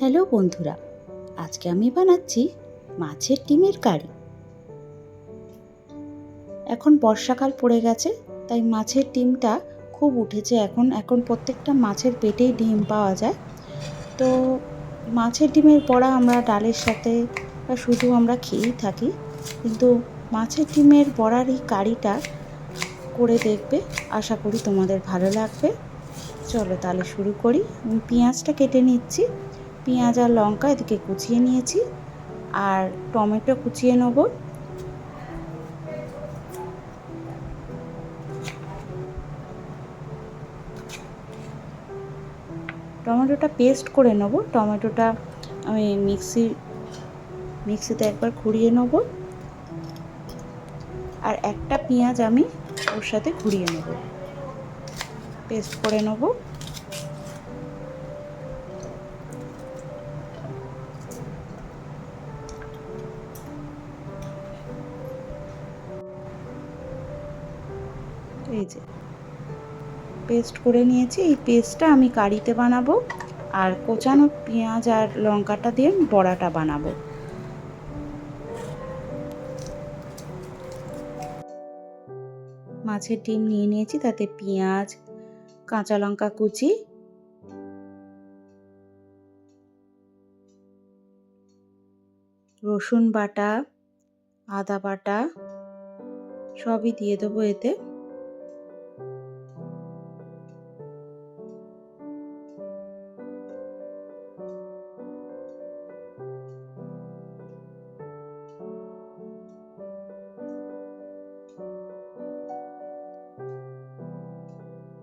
Hello বন্ধুরা, আজকে আমি বানাচ্ছি মাছের ডিমের কারি। এখন বর্ষাকাল পড়ে গেছে, তাই মাছের ডিমটা খুব উঠেছে এখন। এখন প্রত্যেকটা মাছের পেটেই ডিম পাওয়া যায়। তো মাছের ডিমের বড়া আমরা ডালের সাথে বা শুধু আমরা খেয়েই থাকি, কিন্তু মাছের ডিমের বড়ার এই কারিটা করে দেখবে, আশা করি তোমাদের ভালো লাগবে। চলো তাহলে শুরু করি। আমি পেঁয়াজটা কেটে নিচ্ছি। পেঁয়াজ আর লঙ্কা এদিকে কুচিয়ে নিয়েছি আর টমেটো কুচিয়ে নেব। টমেটোটা পেস্ট করে নেব। টমেটোটা আমি মিক্সি, মিক্সিতে একবার ঘুরিয়ে নেব। আর একটা পেঁয়াজ আমি ওর সাথে ঘুরিয়ে নেব। পেস্ট করে নেব। এই যে পেস্ট করে নিয়েছি। এই পেস্টটা আমি কারিতে বানাবো আর কোচানো পেঁয়াজ আর লঙ্কাটা দিয়ে বড়াটা বানাবো। মাছের ডিম নিয়ে নিয়েছি, তাতে পেঁয়াজ, কাঁচা লঙ্কা কুচি। রসুন বাটা, আদা বাটা, সবই দিয়ে দেবো এতে।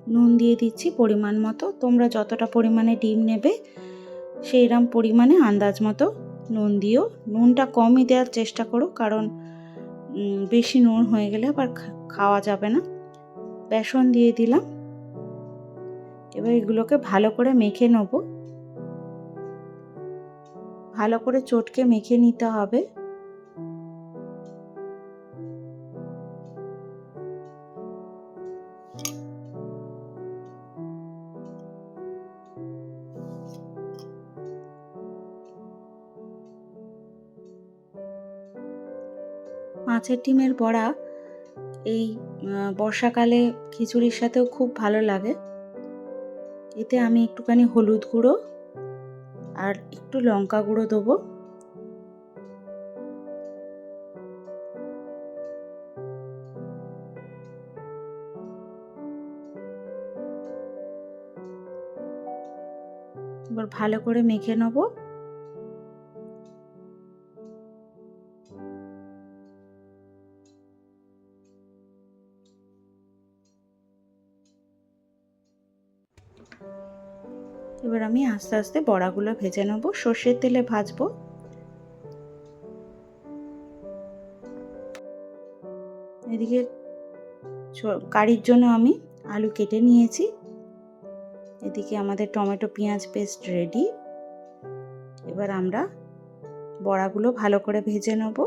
নুন দিয়ে দিচ্ছি পরিমাণ মতো। তোমরা যতটা পরিমাণে ডিম নেবে সেইরকম পরিমাণে আন্দাজ মতো নুন দিও। নুনটা কমই দেওয়ার চেষ্টা করো, কারণ বেশি নুন হয়ে গেলে আবার খাওয়া যাবে না। বেসন দিয়ে দিলাম। এবার এগুলোকে ভালো করে মেখে নেব। ভালো করে চটকে মেখে নিতে হবে। মাছের ডিমের বড়া, এই বর্ষাকালে খিচুড়ির সাথেও খুব ভালো লাগে। এতে আমি একটুখানি হলুদ গুঁড়ো আর একটু লঙ্কা গুঁড়ো দেবো। এবার ভালো করে মেখে নেব। আমি আস্তে আস্তে বড়াগুলো ভেজে নেব। সর্ষের তেলে ভাজবো। এদিকে কারির জন্য আমি আলু কেটে নিয়েছি। এদিকে আমাদের টমেটো পেঁয়াজ পেস্ট রেডি। এবার আমরা বড়াগুলো ভালো করে ভেজে নেব।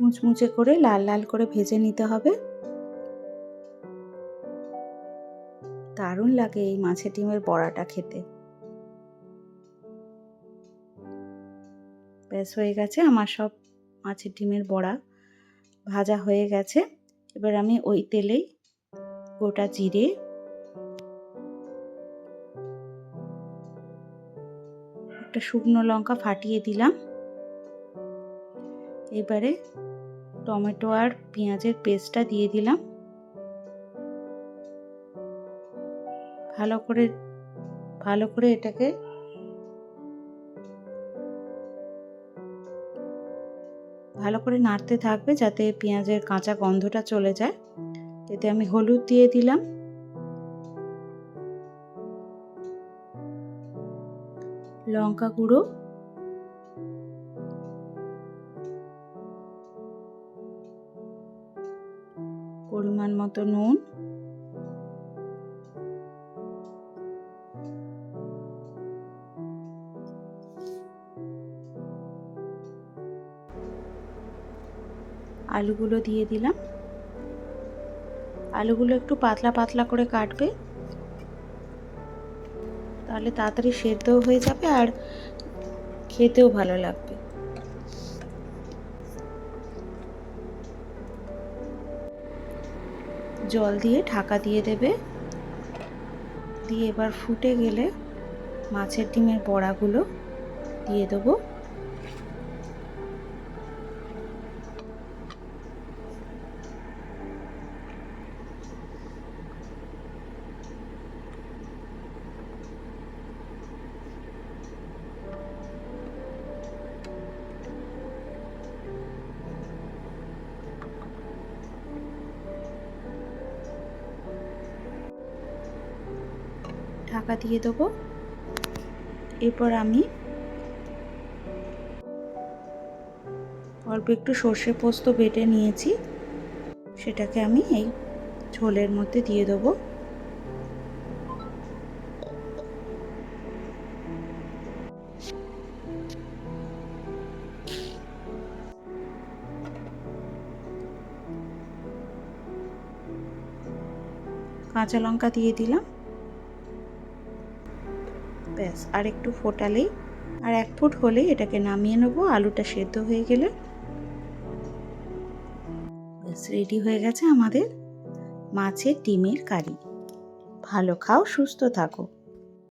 মুচমুচে করে লাল লাল করে ভেজে নিতে হবে। দারুণ লাগে এই মাছের ডিমের বড়াটা খেতে। ব্যাস, হয়ে গেছে আমার সব মাছের ডিমের বড়া। ভাজা হয়ে গেছে। এবার আমি ওই তেলেই গোটা জিরে একটা শুকনো লঙ্কা ফাটিয়ে দিলাম। এবারে টমেটো আর পেঁয়াজের পেস্টটা দিয়ে দিলাম। ভালো করে ভালো করে এটাকে ভালো করে নাড়তে থাকবে যাতে পেঁয়াজের কাঁচা গন্ধটা চলে যায়। এতে আমি হলুদ দিয়ে দিলাম। লঙ্কা গুঁড়ো পরিমাণ মতো নুন। আলুগুলো দিয়ে দিলাম। আলুগুলো একটু পাতলা পাতলা করে কাটবে। তাহলে তাড়াতাড়ি সেদ্ধও হয়ে যাবে আর খেতেও ভালো লাগবে। জল দিয়ে ঢাকা দিয়ে দেবে। দিয়ে এবার ফুটে গেলে মাছের ডিমের বড়াগুলো দিয়ে দেবো। ঢাকা দিয়ে দেবো। এরপর আমি অল্প একটু সর্ষে পোস্ত বেটে নিয়েছি। সেটাকে আমি এই ঝোলের মধ্যে দিয়ে দেবো। কাঁচা লঙ্কা দিয়ে দিলাম। ব্যাস, আর একটু ফোটালেই, আর এক ফুট হলেই এটাকে নামিয়ে নেব, আলুটা সেদ্ধ হয়ে গেলে। ব্যাস রেডি হয়ে গেছে আমাদের মাছের ডিমের কারি। ভালো খাও, সুস্থ থাকো।